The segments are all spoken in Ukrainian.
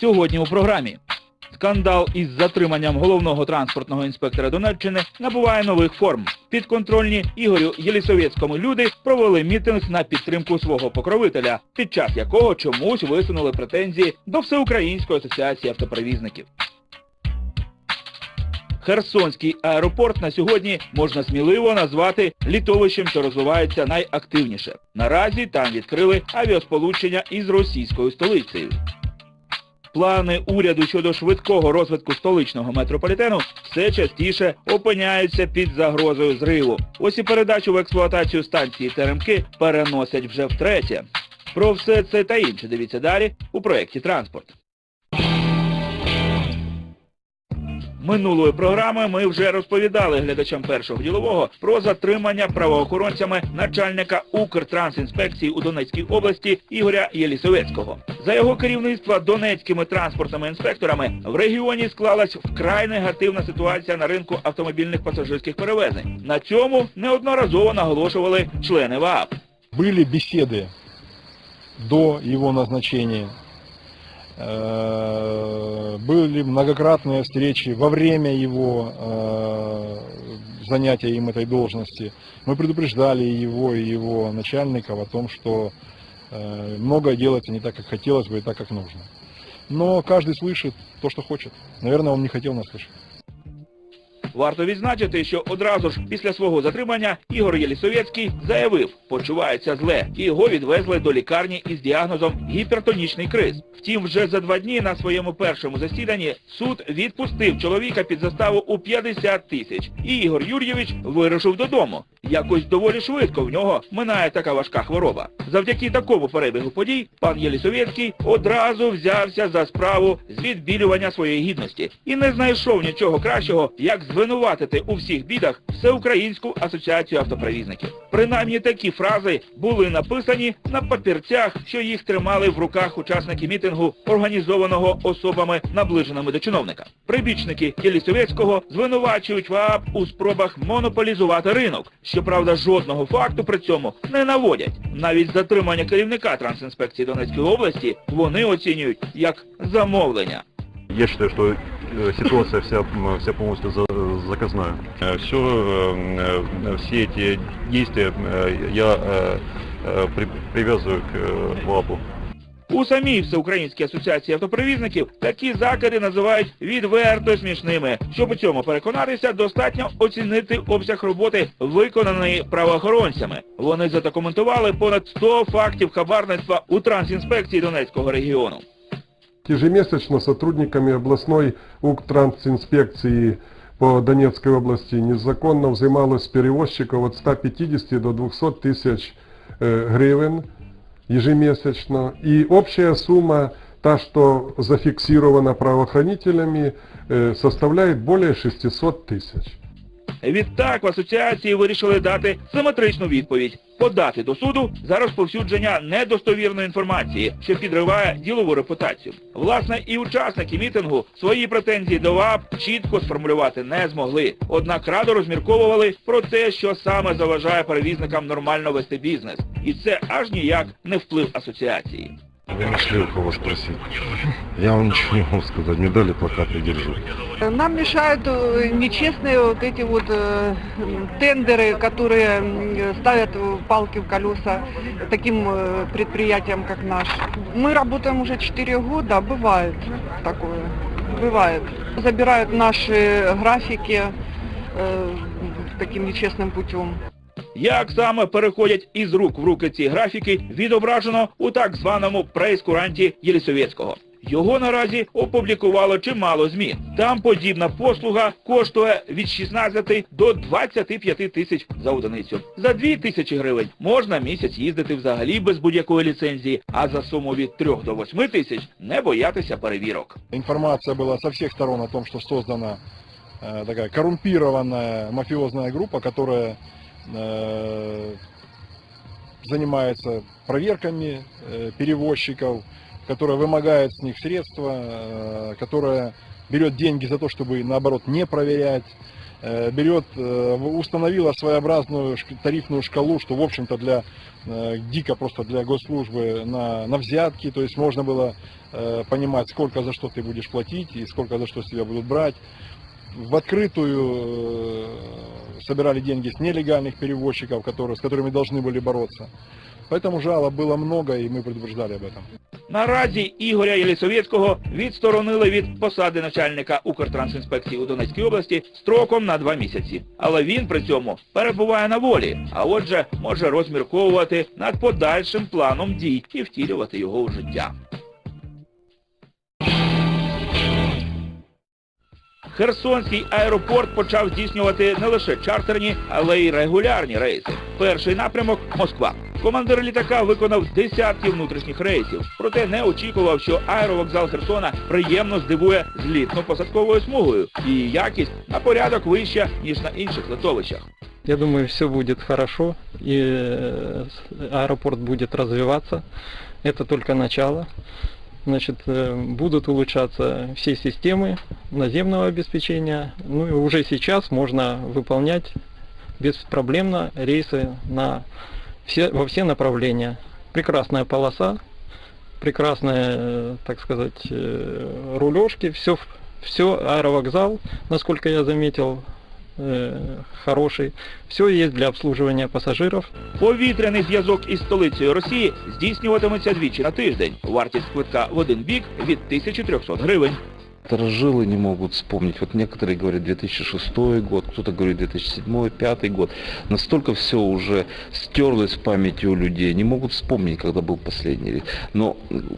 сьогодні у програмі. Скандал із затриманням головного транспортного інспектора Донеччини набуває нових форм. Підконтрольні Ігорю Єлісовєцькому люди провели мітинг на підтримку свого покровителя, під час якого чомусь висунули претензії до Всеукраїнської асоціації автоперевізників. Херсонський аеропорт на сьогодні можна сміливо назвати літовищем, що розвивається найактивніше. Наразі там відкрили авіасполучення із російською столицею. Плани уряду щодо швидкого розвитку столичного метрополітену все частіше опиняються під загрозою зриву. Ось і передачу в експлуатацію станції Теремки переносять вже втретє. Про все це та інше дивіться далі у проєкті Транспорт. Минулої програми ми вже розповідали глядачам першого ділового про затримання правоохоронцями начальника Укртрансінспекції у Донецькій області Ігоря Єлісовецького. За його керівництва донецькими транспортними інспекторами в регіоні склалась вкрай негативна ситуація на ринку автомобільних пасажирських перевезень. На цьому неодноразово наголошували члени ВААП. Были беседы до его назначения, Э, Были многократные встречи во время его э, занятия им этой должности. Мы предупреждали его и его начальников о том, что э, многое делается не так, как хотелось бы и так, как нужно. Но каждый слышит то, что хочет. Наверное, он не хотел нас слышать. Варто відзначити, що одразу ж після свого затримання Ігор Єлісовєцький заявив, почувається зле, і його відвезли до лікарні із діагнозом гіпертонічний криз. Втім, вже за два дні на своєму першому засіданні суд відпустив чоловіка під заставу у 50 тисяч, і Ігор Юрійович вирушив додому. Якось доволі швидко в нього минає така важка хвороба. Завдяки такому перебігу подій пан Єлісовєцький одразу взявся за справу з відбілювання своєї гідності і не знайшов нічого кращого, як звинуватити у всіх бідах Всеукраїнську асоціацію автоперевізників. Принаймні такі фрази були написані на папірцях, що їх тримали в руках учасники мітингу, організованого особами, наближеними до чиновника. Прибічники Єлісовєцького звинувачують ВААП у спробах монополізувати ринок. Щоправда, жодного факту при цьому не наводять. Навіть затримання керівника Трансінспекції Донецької області вони оцінюють як замовлення. Я что э, ситуация вся, м, вся полностью за- заказная. Все, все эти действия э, я э, э, при- привязываю к э, ВАПу. У самій Всеукраїнській асоціації автоперевізників такі закиди називають відверто смішними. Щоб у цьому переконатися, достатньо оцінити обсяг роботи, виконаної правоохоронцями. Вони задокументували понад 100 фактів хабарництва у трансінспекції Донецького регіону. Ежемесячно сотрудниками областной УКТРАНСинспекции по Донецкой области незаконно взималось с перевозчиков от 150 до 200 тысяч э, гривен ежемесячно. И общая сумма, та, что зафиксирована правоохранителями, э, составляет более 600 тысяч. Відтак в асоціації вирішили дати симетричну відповідь подати до суду за розповсюдження недостовірної інформації, що підриває ділову репутацію. Власне, і учасники мітингу свої претензії до ВАП чітко сформулювати не змогли. Однак радо розмірковували про те, що саме заважає перевізникам нормально вести бізнес, і це аж ніяк не вплив асоціації. Вы нашли у кого спросить. Я вам ничего не могу сказать. Медали, плакаты держу. Нам мешают э, нечестные вот эти вот э, м, тендеры, которые м, ставят э, палки в колеса таким э, предприятиям, как наш. Мы работаем уже 4 года, бывает такое, бывает. Забирают наши графики э, таким нечестным путем. Як саме переходять із рук в руки ці графіки, відображено у так званому прейскуранті Єлісовєцького. Його наразі опублікувало чимало ЗМІ. Там подібна послуга коштує від 16 до 25 тисяч за одиницю. За 2 тисячі гривень можна місяць їздити взагалі без будь-якої ліцензії, а за суму від 3 до 8 тисяч не боятися перевірок. Информация была со всех сторон о том, что создана э, такая коррумпированная мафиозная группа, которая э, занимается проверками э, перевозчиков, которая вымогает с них средства, э, которая берет деньги за то, чтобы наоборот не проверять. э, берет, э, установила своеобразную тарифную шкалу, что, в общем-то, для э, дико просто для госслужбы на, на взятки, то есть можно было э, понимать, сколько за что ты будешь платить и сколько за что с тебя будут брать. В открытую э, собирали деньги с нелегальных перевозчиков, которые, с которыми должны были бороться. Поэтому жалоб было много, и мы предупреждали об этом. Наразі Ігоря Єлісовєцького відсторонили від посади начальника Укртрансінспекції у Донецькій області строком на два місяці. Але він при цьому перебуває на волі, а отже може розмірковувати над подальшим планом дій і втілювати його у життя. Херсонський аеропорт почав здійснювати не лише чартерні, але й регулярні рейси. Перший напрямок Москва. Командир літака виконав десятки внутрішніх рейсів, проте не очікував, що аеровокзал Херсона приємно здивує злітно-посадковою смугою. Її якість на порядок вища, ніж на інших литовищах. Я думаю, все будет хорошо, и э, с- аэропорт будет развиваться. Это только начало. Значит, э, будут улучшаться все системы наземного обеспечения. Ну и уже сейчас можно выполнять беспроблемно рейсы на все, во все направления. Прекрасная полоса, прекрасные, э, так сказать, э, рулежки, все, все аэровокзал, насколько я заметил, э, хороший. Все есть для обслуживания пассажиров. Повітряний зв'язок із столицею Росії здійснюватиметься двічі на тиждень. Вартість квитка в один бік від 1300 гривень. Старожилы не могут вспомнить. Вот некоторые говорят 2006 год, кто-то говорит 2007-2005 год. Настолько все уже стерлось в памяти у людей, не могут вспомнить, когда был последний. Но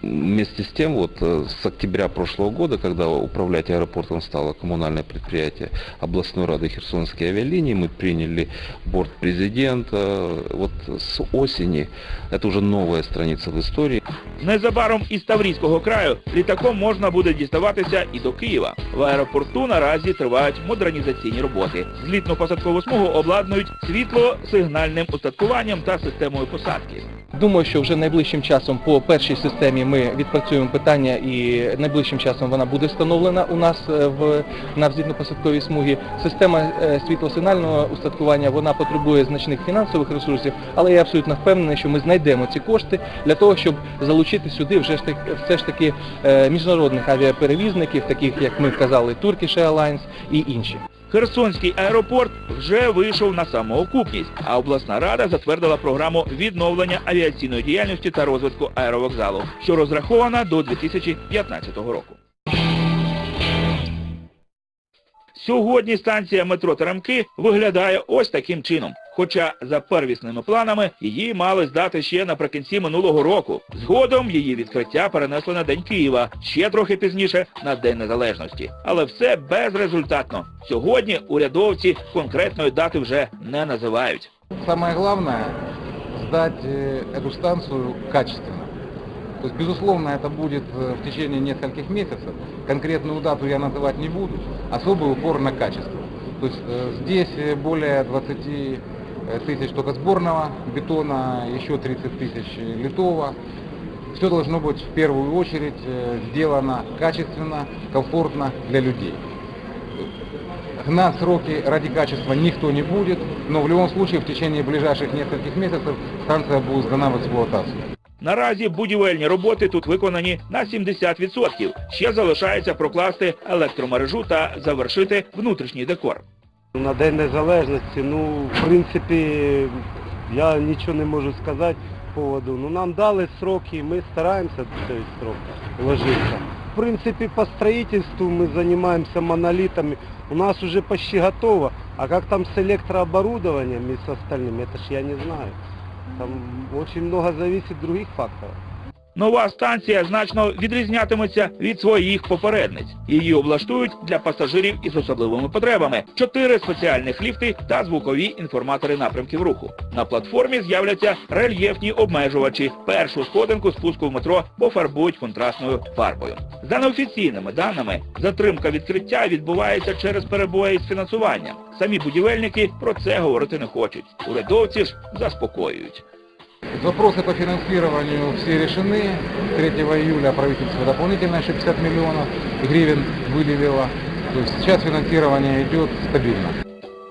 вместе с тем, вот э, с октября прошлого года, когда управлять аэропортом стало коммунальное предприятие областной рады Херсонской авиалинии, мы приняли борт президента. Вот с осени, это уже новая страница в истории. Незабаром із Таврійського краю літаком можна буде діставатися і до Києва. В аеропорту наразі тривають модернізаційні роботи. Злітну посадкову смугу обладнують світло-сигнальним устаткуванням та системою посадки. Думаю, що вже найближчим часом по першій системі ми відпрацюємо питання і найближчим часом вона буде встановлена у нас е, в на взлітно-посадковій смугі. Система е, світлосигнального устаткування вона потребує значних фінансових ресурсів, але я абсолютно впевнений, що ми знайдемо ці кошти для того, щоб залучити сюди вже ж таки все ж таки е, міжнародних авіаперевізників, таких як ми казали, Turkish Airlines і інші. Херсонський аеропорт вже вийшов на самоокупність, а обласна рада затвердила програму відновлення авіаційної діяльності та розвитку аеровокзалу, що розрахована до 2015 року. Сьогодні станція метро Теремки виглядає ось таким чином. Хоча за первісними планами її мали здати ще наприкінці минулого року. Згодом її відкриття перенесли на День Києва, ще трохи пізніше на День Незалежності. Але все безрезультатно. Сьогодні урядовці конкретної дати вже не називають. Самое главное – сдать э, эту станцию качественно. То есть, безусловно, это будет э, в течение нескольких месяцев. Конкретную дату я называть не буду. Особый упор на качество. То есть э, здесь э, более 20 э, тысяч только сборного бетона, еще 30 тысяч литого. Все должно быть в первую очередь сделано качественно, комфортно для людей. Гнать сроки ради качества никто не будет, но в любом случае в течение ближайших нескольких месяцев станция будет сдана в эксплуатацию. Наразі будівельні роботи тут виконані на 70%. Ще залишається прокласти електромережу та завершити внутрішній декор. На День Незалежності, ну, в принципі, я нічого не можу сказати по поводу. Ну, нам дали сроки, ми стараємося в цей срок вложитися. В принципі, по строительству мы занимаемся монолитами. У нас уже почти готово. А как там с электрооборудованием и с остальным, это ж я не знаю. Там очень много зависит от других факторов. Нова станція значно відрізнятиметься від своїх попередниць. Її облаштують для пасажирів із особливими потребами. Чотири спеціальних ліфти та звукові інформатори напрямків руху. На платформі з'являться рельєфні обмежувачі. Першу сходинку спуску в метро пофарбують контрастною фарбою. За неофіційними даними, затримка відкриття відбувається через перебої з фінансуванням. Самі будівельники про це говорити не хочуть. Урядовці ж заспокоюють. Вопросы по финансированию все решены. 3 июля правительство дополнительно еще 50 миллионов гривен выделило. То есть сейчас финансирование идет стабильно.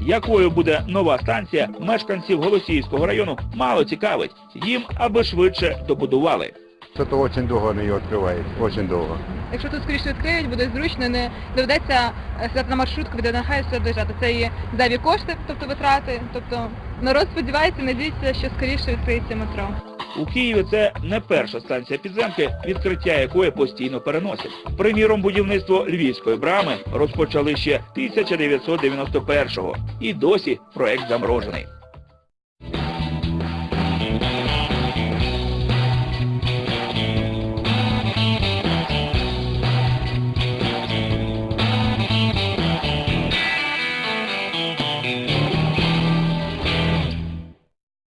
Якою буде нова станція, мешканців Голосіївського району мало цікавить. Їм аби швидше добудували. Это очень долго они ее открывают, очень долго. Якщо тут скоріше відкриють, буде зручно, не доведеться е, сідати на маршрутку від Денахаю сюди доїжджати. Це і зайві кошти, тобто витрати. Тобто народ сподівається, надіється, що скоріше відкриється метро. У Києві це не перша станція підземки, відкриття якої постійно переносять. Приміром, будівництво львівської брами розпочали ще 1991-го. І досі проект заморожений.